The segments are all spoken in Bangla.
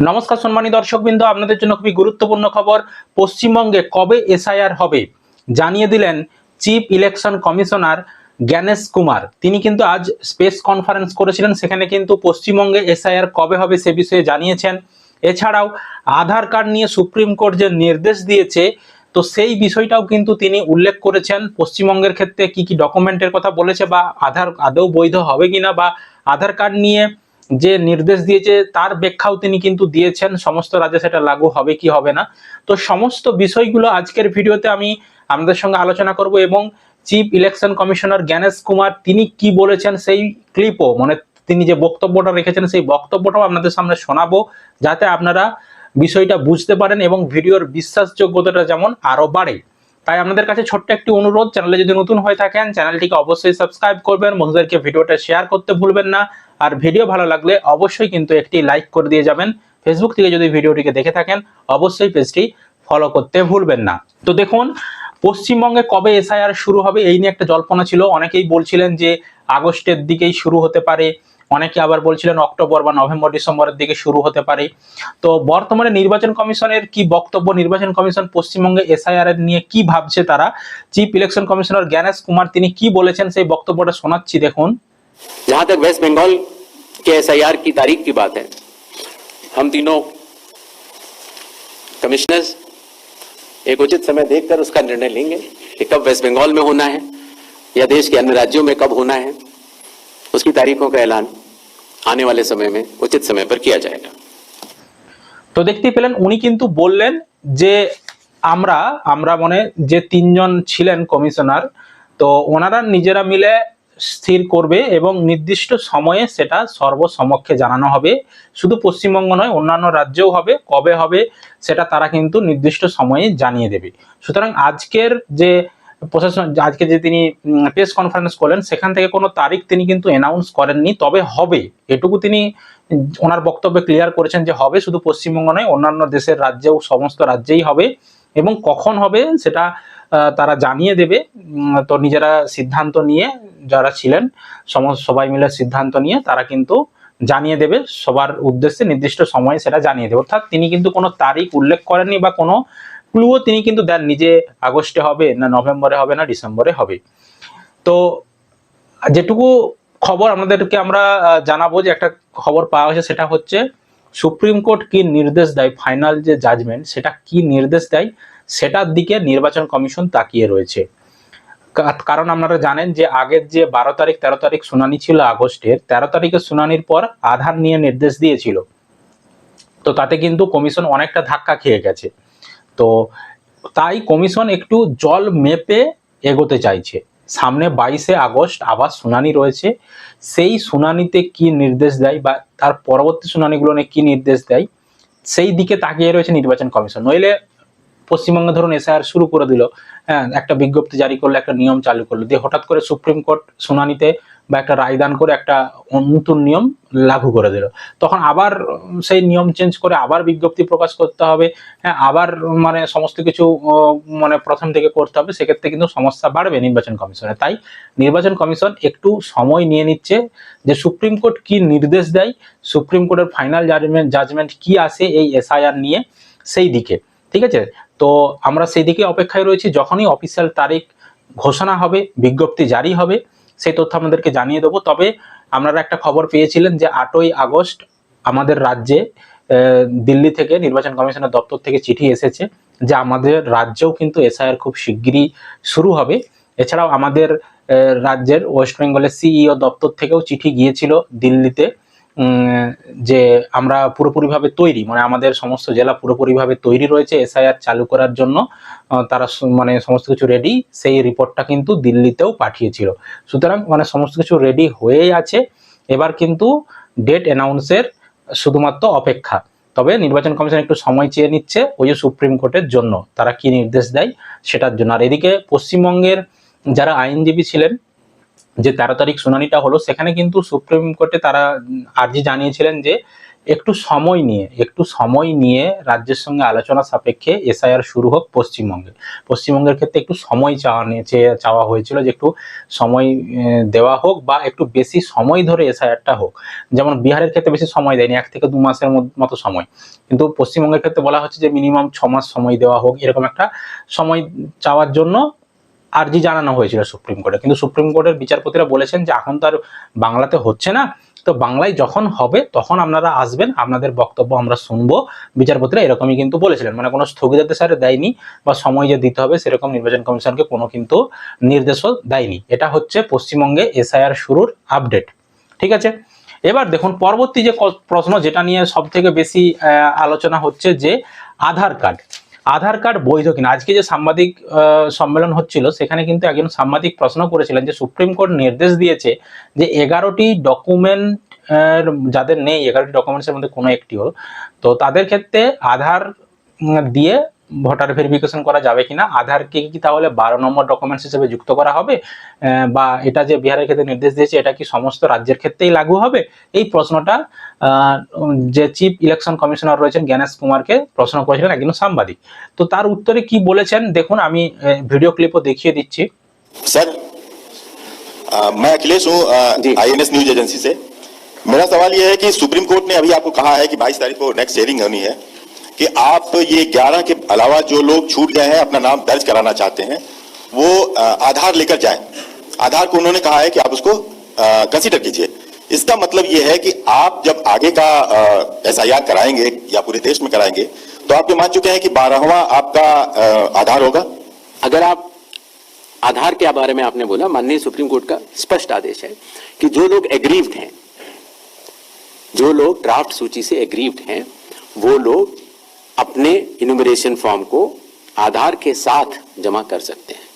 নমস্কার সম্মানী দর্শকবৃন্দ, আপনাদের জন্য খুবই গুরুত্বপূর্ণ খবর, পশ্চিমবঙ্গে কবে এসআইআর হবে? জানিয়ে দিলেন chief election commissioner Gyanesh Kumar. তিনি কিন্তু আজ স্পেস কনফারেন্স করেছিলেন, সেখানে কিন্তু পশ্চিমবঙ্গে এসআইআর কবে হবে সে বিষয়ে জানিয়েছেন। এছাড়াও আধার কার্ড নিয়ে সুপ্রিম কোর্ট যে নির্দেশ দিয়েছে, তো সেই বিষয়টাও কিন্তু তিনি উল্লেখ করেছেন। পশ্চিমবঙ্গের ক্ষেত্রে কি কি ডকুমেন্টের কথা বলেছে বা আধার, আদৌ বৈধ হবে কিনা বা আধার কার্ড নিয়ে যে নির্দেশ দিয়েছে, তার ব্যাখ্যাও তিনি কিন্তু দিয়েছেন। সমস্ত রাজ্যে সেটা লাগু হবে কি হবে না। তো সমস্ত বিষয়গুলো আজকের ভিডিওতে আমি আপনাদের সঙ্গে আলোচনা করব এবং chief election commissioner Gyanesh Kumar তিনি কি বলেছেন সেই ক্লিপও মানে তিনি যে বক্তব্যটা রেখেছেন সেই বক্তব্যটাও আপনাদের সামনে শোনাবো, যাতে আপনারা বিষয়টা বুঝতে পারেন এবং ভিডিওর বিশ্বাসযোগ্যতাটা যেমন আরও বাড়ে। তাই আপনাদের কাছে ছোট্ট একটি অনুরোধ, চ্যানেলে যদি নতুন হয়ে থাকেন, চ্যানেলটিকে অবশ্যই সাবস্ক্রাইব করবেন, বন্ধুদেরকে ভিডিওটা শেয়ার করতে ভুলবেন না। আর ভিডিও ভালো লাগলে অবশ্যই কিন্তু একটি লাইক করে দিয়ে যাবেন। ফেসবুক থেকে যদি ভিডিওটিকে দেখে থাকেন, অবশ্যই পেজটি ফলো করতে ভুলবেন না। তো দেখুন, পশ্চিমবঙ্গে কবে এসআইআর শুরু হবে এই নিয়ে একটা জল্পনা ছিল। অনেকেই বলছিলেন যে আগস্টের দিকেই শুরু হতে পারে। অনেকে আবার বলছিলেন অক্টোবর বা নভেম্বর ডিসেম্বরের দিকে শুরু হতে পারে তো বর্তমানে নির্বাচন কমিশনের কি বক্তব্য নির্বাচন কমিশন পশ্চিমবঙ্গে এসআইআর এর নিয়ে কি ভাবছে তারা chief election commissioner Gyanesh Kumar তিনি কি বলেছেন সেই বক্তব্যটা শোনাচ্ছি দেখুন जहां तक वेस्ट बंगाल के एसआईआर की तारीख की बात है हम तीनों कमिश्नर्स एक उचित समय देखकर उसका निर्णय लेंगे कि कब वेस्ट बंगाल में होना है या देश के अन्य राज्यों में कब होना है उसकी तारीखों का ऐलान आने वाले समय में उचित समय पर किया जाएगा তো দেখতেই পেলেন উনি কিন্তু বললেন যে আমরা আমরা মানে যে তিনজন ছিলেন কমিশনার তো ওনারা নিজেরা মিলে স্থির করবে এবং নির্দিষ্ট সময়ে সেটা সর্বসমক্ষে জানানো হবে শুধু পশ্চিমবঙ্গ নয় অন্যান্য রাজ্যেও হবে কবে হবে সেটা তারা কিন্তু নির্দিষ্ট সময়ে জানিয়ে দেবে সুতরাং আজকের যে প্রশাসন আজকে যে তিনি প্রেস কনফারেন্স করলেন, সেখান থেকে কোনো তারিখ তিনি কিন্তু অ্যানাউন্স করেননি। তবে হবে। এটুকু তিনি ওনার বক্তব্যে ক্লিয়ার করেছেন যে হবে, শুধু পশ্চিমবঙ্গ নয়, অন্যান্য দেশের রাজ্যেও সমস্ত রাজ্যেই হবে এবং কখন হবে সেটা তারা জানিয়ে দেবে। তো নিজেরা সিদ্ধান্ত নিয়ে যারা ছিলেন, সমস্ত সবাই মিলে সিদ্ধান্ত নিয়ে তারা কিন্তু জানিয়ে দেবে। সবার উদ্দেশ্যে নির্দিষ্ট সময়ে সেটা জানিয়ে দেবে। অর্থাৎ তিনি কিন্তু কোনো তারিখ উল্লেখ করেননি বা কোনো ক্লুও তিনি কিন্তু দেন নিজে আগস্টে হবে না নভেম্বরে হবে না ডিসেম্বরে হবে। তো যেটুকু খবর আমাদেরকে আমরা জানাব যে একটা খবর পাওয়া হয়েছে সেটা হচ্ছে সুপ্রিম কোর্ট কি নির্দেশ দেয় ফাইনাল যে জাজমেন্ট, সেটা কি নির্দেশ দেয় সেটার দিকে নির্বাচন কমিশন তাকিয়ে রয়েছে। কারণ আপনারা জানেন যে আগের যে বারো তারিখ, তেরো তারিখ শুনানি ছিল আগস্টের, তেরো তারিখের শুনানির পর আধার নিয়ে নির্দেশ দিয়েছিল। তো তাতে কিন্তু কমিশন অনেকটা ধাক্কা খেয়ে গেছে। তো তাই কমিশন একটু জল মেপে এগোতে চাইছে। সামনে বাইশে আগস্ট আবার শুনানি রয়েছে। সেই শুনানিতে কি নির্দেশ দেয় বা তার পরবর্তী শুনানিগুলো নিয়ে কি নির্দেশ দেয়, সেই দিকে তাকিয়ে রয়েছে নির্বাচন কমিশন। নইলে পশ্চিমবঙ্গে ধরুন এসআইআর শুরু করে দিল হ্যাঁ একটা বিজ্ঞপ্তি জারি করল, একটা নিয়ম চালু করল। দিয়ে হঠাৎ করে সুপ্রিম কোর্ট শুনানিতে বা একটা রায়দান করে একটা নতুন নিয়ম লাগু করে দিল। তখন আবার সেই নিয়ম চেঞ্জ করে আবার বিজ্ঞপ্তি প্রকাশ করতে হবে। হ্যাঁ আবার মানে সমস্ত কিছু মানে প্রথম থেকে করতে হবে। সেক্ষেত্রে কিন্তু সমস্যা বাড়বে নির্বাচন কমিশনে। তাই নির্বাচন কমিশন একটু সময় নিয়ে নিচ্ছে যে সুপ্রিম কোর্ট কি নির্দেশ দেয়, সুপ্রিম কোর্টের ফাইনাল জাজমেন্ট জাজমেন্ট কি আসে এই এসআইআর নিয়ে সেই দিকে। ঠিক আছে? তো আমরা সেই দিকে অপেক্ষায় রয়েছি। যখনই অফিসিয়াল তারিখ ঘোষণা হবে, বিজ্ঞপ্তি জারি হবে সেই তথ্য আমাদেরকে জানিয়ে দেবো। তবে আপনারা একটা খবর পেয়েছিলেন যে আটই আগস্ট আমাদের রাজ্যে দিল্লি থেকে নির্বাচন কমিশনের দপ্তর থেকে চিঠি এসেছে যে আমাদের রাজ্যেও কিন্তু এসআইআর খুব শিগগিরই শুরু হবে। এছাড়াও আমাদের রাজ্যের ওয়েস্ট বেঙ্গলের সিইও দপ্তর থেকেও চিঠি গিয়েছিল দিল্লিতে। যে আমরা পুরোপুরিভাবে তৈরি মানে আমাদের সমস্ত জেলা পুরোপুরিভাবে তৈরি রয়েছে এসআইআর চালু করার জন্য তারা মানে সমস্ত কিছু রেডি সেই রিপোর্টটা কিন্তু দিল্লিতেও পাঠিয়েছিল। সুতরাং মানে সমস্ত কিছু রেডি হয়েই আছে। এবার কিন্তু ডেট অ্যানাউন্সের শুধুমাত্র অপেক্ষা। তবে নির্বাচন কমিশন একটু সময় চেয়ে নিচ্ছে ওই যে সুপ্রিম কোর্টের জন্য। তারা কি নির্দেশ দেয় সেটার জন্য। আর এদিকে পশ্চিমবঙ্গের যারা আইনজীবী ছিলেন যে তেরো তারিখ শুনানিটা হলো, সেখানে কিন্তু সুপ্রিম কোর্টে তারা আর্জি জানিয়েছিলেন যে একটু সময় নিয়ে, একটু সময় নিয়ে রাজ্যের সঙ্গে আলোচনা সাপেক্ষে এসআইআর শুরু হোক পশ্চিমবঙ্গে পশ্চিমবঙ্গের ক্ষেত্রে একটু সময় চাওয়া নিয়ে চেয়ে- চাওয়া হয়েছিল যে একটু সময় দেওয়া হোক বা একটু বেশি সময় ধরে এসআইআরটা হোক। যেমন বিহারের ক্ষেত্রে বেশি সময় দেয়নি, এক থেকে দু মাসের মতো সময়। কিন্তু পশ্চিমবঙ্গের ক্ষেত্রে বলা হচ্ছে যে মিনিমাম ছ মাস সময় দেওয়া হোক, এরকম একটা সময় চাওয়ার জন্য আর্জি জানানো হয়েছিল সুপ্রিম কোর্টে। কিন্তু সুপ্রিম কোর্টের বিচারপতিরা বলেছেন যে এখন তো আর বাংলাতে হচ্ছে না। তো বাংলায় যখন হবে, তখন আপনারা আসবেন, আপনাদের বক্তব্য আমরা শুনব। বিচারপতিরা এরকমই কিন্তু বলেছিলেন। মানে কোনো স্থগিতাদেশ দেয়নি বা সময় যে দিতে হবে সেরকম নির্বাচন কমিশনকে কোনো কিন্তু নির্দেশও দেয়নি। এটা হচ্ছে পশ্চিমবঙ্গে এসআইআর শুরুর আপডেট। ঠিক আছে? এবার দেখুন, পরবর্তী যে প্রশ্ন যেটা নিয়ে সব থেকে বেশি আলোচনা হচ্ছে যে আধার কার্ড। আধার কার্ড বৈধ কিনা? আজকে যে সাংবাদিক সম্মেলন হচ্ছিল, সেখানে কিন্তু একজন সাংবাদিক প্রশ্ন করেছিলেন যে সুপ্রিম কোর্ট নির্দেশ দিয়েছে যে এগারোটি ডকুমেন্ট যাদের নেই, এগারোটি ডকুমেন্টসের মধ্যে কোনো একটিও তো তাদের ক্ষেত্রে আধার দিয়ে ভোটার ভেরিফিকেশন করা যাবে কিনা আধারকে কি তাহলে বারো নম্বর ডকুমেন্টস হিসেবে যুক্ত করা হবে আহ, বা এটা যে বিহারের ক্ষেত্রে নির্দেশ দিয়েছে এটা কি সমস্ত রাজ্যের ক্ষেত্রেই লাগু হবে এই প্রশ্নটা আহ, উম, যে চিফ ইলেকশন কমিশনার রয়েছেন জ্ঞানেশ কুমারকে প্রশ্ন করেছিলেন একজন সাংবাদিক তো তার উত্তরে কি বলেছেন দেখুন আমি ভিডিও ক্লিপও দেখিয়ে দিচ্ছি सर अ, मैं अखिलेश हूँ जी। आईएनएस न्यूज एजेंसी से मेरा सवाल यह है कि सुप्रीम कोर्ट ने अभी आपको कहा है कि 22 तारीख को नेक्स्ट हियरिंग होनी है कि आप ये 11 के अलावा जो लोग छूट गए हैं, अपना नाम दर्ज कराना चाहते हैं, वो आधार लेकर जाएँ। आधार को उन्होंने कहा है कि आप उसको कंसीडर कीजिए। इसका मतलब ये है कि आप जब आगे का एस कराएँगे या पूरे देश में कराएँगे तो आप ये मान चुके हैं कि बारहवा आपका आधार होगा। अगर आप आधार के बारे में आपने बोला, माननीय सुप्रीम कोर्ट का स्पष्ट आदेश है कि जो लोग एग्रीव्ड हैं, जो लोग ड्राफ्ट सूची से एग्रीव्ड हैं, वो लोग अपने इनुमरेशन फॉर्म को आधार के साथ जमा कर सकते हैं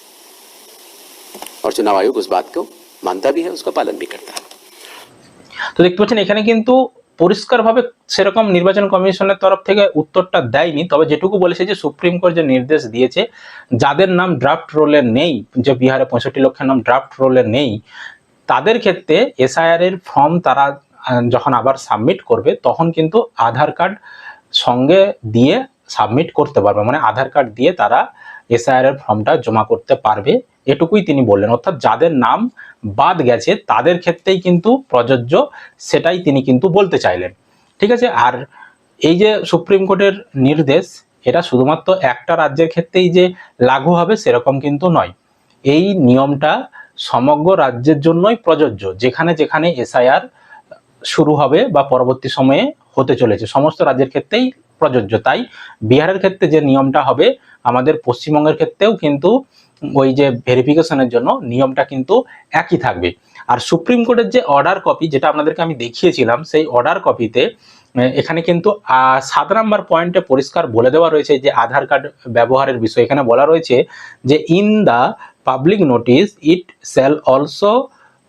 और चुनाव आयोग उस बात को मानता भी है उसका पालन भी करता है তো দেখতে পাচ্ছেন এখানে কিন্তু পরিষ্কারভাবে সেরকম নির্বাচন কমিশনের তরফ থেকে উত্তরটা দেয়নি তবে যেটুকু বলেছে যে সুপ্রিম কোর্ট যে নির্দেশ দিয়েছে যাদের নাম ড্রাফট রোলে নেই যে বিহারে পঁয়ষট্টি লক্ষের নাম ড্রাফট রোলে নেই তাদের ক্ষেত্রে এসআইআর এর ফর্ম তারা আহ, যখন আবার সাবমিট করবে তখন কিন্তু আধার কার্ড সঙ্গে দিয়ে সাবমিট করতে পারবে। মানে আধার কার্ড দিয়ে তারা এসআইআর এর ফর্মটা জমা করতে পারবে। এটুকুই তিনি বললেন। অর্থাৎ যাদের নাম বাদ গেছে, তাদের ক্ষেত্রেই কিন্তু প্রযোজ্য, সেটাই তিনি কিন্তু বলতে চাইলেন। ঠিক আছে? আর এই যে সুপ্রিম কোর্টের নির্দেশ, এটা শুধুমাত্র একটা রাজ্যের ক্ষেত্রেই যে লাগু হবে, সেরকম কিন্তু নয়। এই নিয়মটা সমগ্র রাজ্যের জন্যই প্রযোজ্য। যেখানে যেখানে এসআইআর শুরু হবে বা পরবর্তী সময়ে হতে চলেছে। সমস্ত রাজ্যের ক্ষেত্রেই প্রযোজ্য। তাই বিহারের ক্ষেত্রে যে নিয়মটা হবে, আমাদের পশ্চিমবঙ্গের ক্ষেত্রেও কিন্তু ওই যে ভেরিফিকেশনের জন্য নিয়মটা কিন্তু একই থাকবে। আর সুপ্রিম কোর্টের যে অর্ডার কপি যেটা আপনাদেরকে আমি দেখিয়েছিলাম, সেই অর্ডার কপিতে এখানে কিন্তু সাত নাম্বার পয়েন্টে পরিষ্কার বলে দেওয়া রয়েছে যে আধার কার্ড ব্যবহারের বিষয়। এখানে বলা রয়েছে যে in the public notice it shall also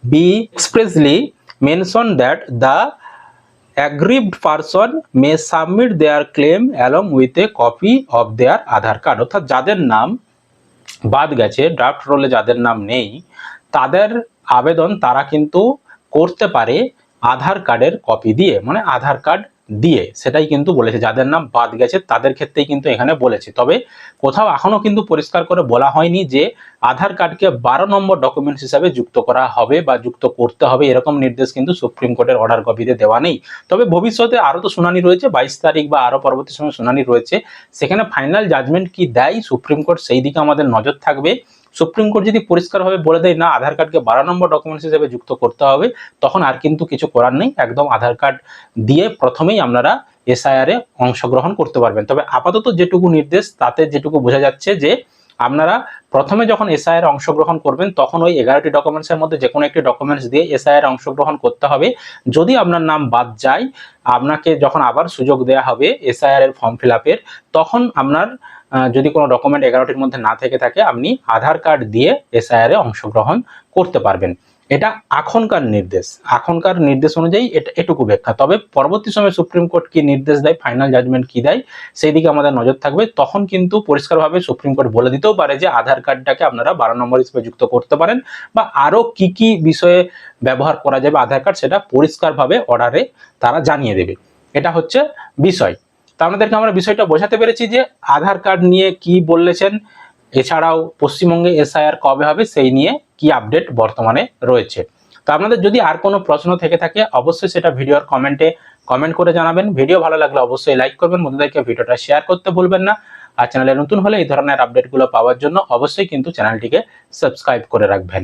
be expressly mention that the aggrieved person may submit their claim along with a copy of their Aadhaar card অর্থাৎ যাদের নাম বাদ গেছে ড্রাফট রোলে যাদের নাম নেই, তাদের আবেদন তারা কিন্তু করতে পারে আধার কার্ডের কপি দিয়ে। মানে আধার কার্ড দিয়ে সেটাই কিন্তু বলেছে। যাদের নাম বাদ গেছে, তাদের ক্ষেত্রেই কিন্তু এখানে বলেছে। তবে কোথাও এখনও কিন্তু পরিষ্কার করে বলা হয়নি যে আধার কার্ডকে বারো নম্বর ডকুমেন্টস হিসাবে যুক্ত করা হবে বা যুক্ত করতে হবে, এরকম নির্দেশ কিন্তু সুপ্রিম কোর্টের অর্ডার কপিতে দেওয়া নেই। তবে ভবিষ্যতে আরও তো শুনানি রয়েছে, বাইশ তারিখ বা আরও পরবর্তী সময় শুনানি রয়েছে। সেখানে ফাইনাল জাজমেন্ট কি দেয় সুপ্রিম কোর্ট, সেই দিকে আমাদের নজর থাকবে। সুপ্রিম কোর্ট যদি পরিষ্কারভাবে বলে দেয়, না, আধার কার্ডকে বারো নম্বর ডকুমেন্টস হিসেবে যুক্ত করতে হবে, তখন আর কিন্তু কিছু করার নেই। একদম আধার কার্ড দিয়ে প্রথমেই আপনারা এসআইআর অংশগ্রহণ করতে পারবেন। তবে আপাতত যেটুকু নির্দেশ, তাতে যেটুকু বোঝা যাচ্ছে যে আপনারা প্রথমে যখন এসআইয়ের অংশগ্রহণ করবেন, তখন ওই এগারোটি ডকুমেন্টসের মধ্যে যে কোনো একটি ডকুমেন্টস দিয়ে এসআইয়ের অংশগ্রহণ করতে হবে। যদি আপনার নাম বাদ যায়, আপনাকে যখন আবার সুযোগ দেওয়া হবে এসআইআর এর ফর্ম ফিল তখন আপনার যদি কোনো ডকুমেন্ট এগারোটির মধ্যে না থেকে থাকে, আপনি আধার কার্ড দিয়ে এসআইআর এ অংশগ্রহণ করতে পারবেন। এটা এখনকার নির্দেশ। এখনকার নির্দেশ অনুযায়ী এটা এটুকু ব্যাখ্যা। তবে পরবর্তী সময় সুপ্রিম কোর্ট কি নির্দেশ দেয় ফাইনাল জাজমেন্ট কি দেয়, সেই দিকে আমাদের নজর থাকবে। তখন কিন্তু পরিষ্কারভাবে সুপ্রিম কোর্ট বলে দিতেও পারে যে আধার কার্ডটাকে আপনারা বারো নম্বর হিসেবে যুক্ত করতে পারেন বা আরও কি কি বিষয়ে ব্যবহার করা যাবে আধার কার্ড, সেটা পরিষ্কারভাবে অর্ডারে তারা জানিয়ে দেবে। এটা হচ্ছে বিষয়। তা আপনাদেরকে আমরা বিষয়টা বোঝাতে পেরেছি যে আধার কার্ড নিয়ে কি বলেছেন, এছাড়াও পশ্চিমবঙ্গে এসআইআর কবে হবে, সেই নিয়ে কি আপডেট বর্তমানে রয়েছে। তো আপনাদের যদি আর কোনো প্রশ্ন থেকে থাকে, অবশ্যই সেটা ভিডিওর কমেন্টে কমেন্ট করে জানাবেন। ভিডিও ভালো লাগলে অবশ্যই লাইক করবেন, বন্ধুদেরকে ভিডিওটা শেয়ার করতে ভুলবেন না। আর চ্যানেলে নতুন হলে এই ধরনের আপডেটগুলো পাওয়ার জন্য অবশ্যই কিন্তু চ্যানেলটিকে সাবস্ক্রাইব করে রাখবেন।